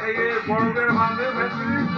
এই যে বড়দের বাঁধে ভেতরে রাতে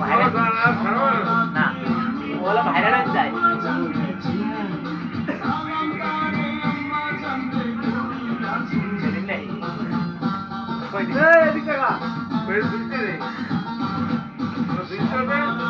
ভাইরাল। যায়? বেশ বুঝতে নেই বুঝতে হবে সেলিম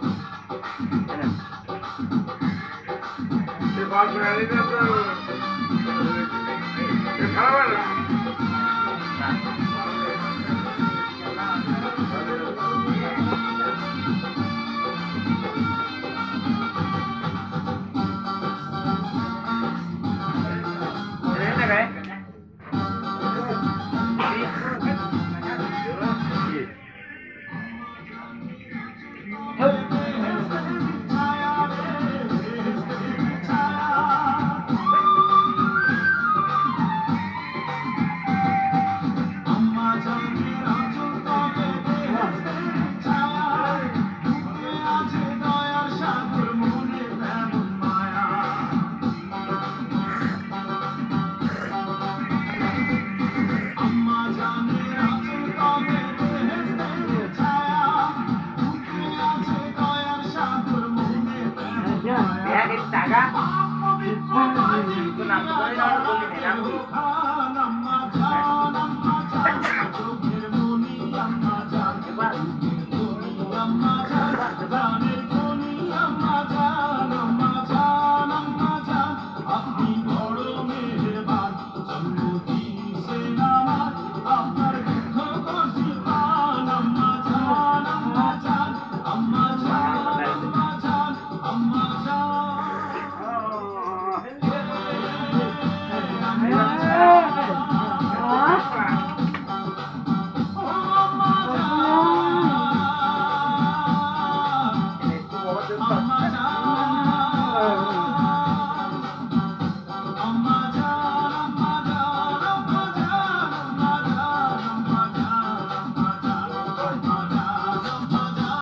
Gracias.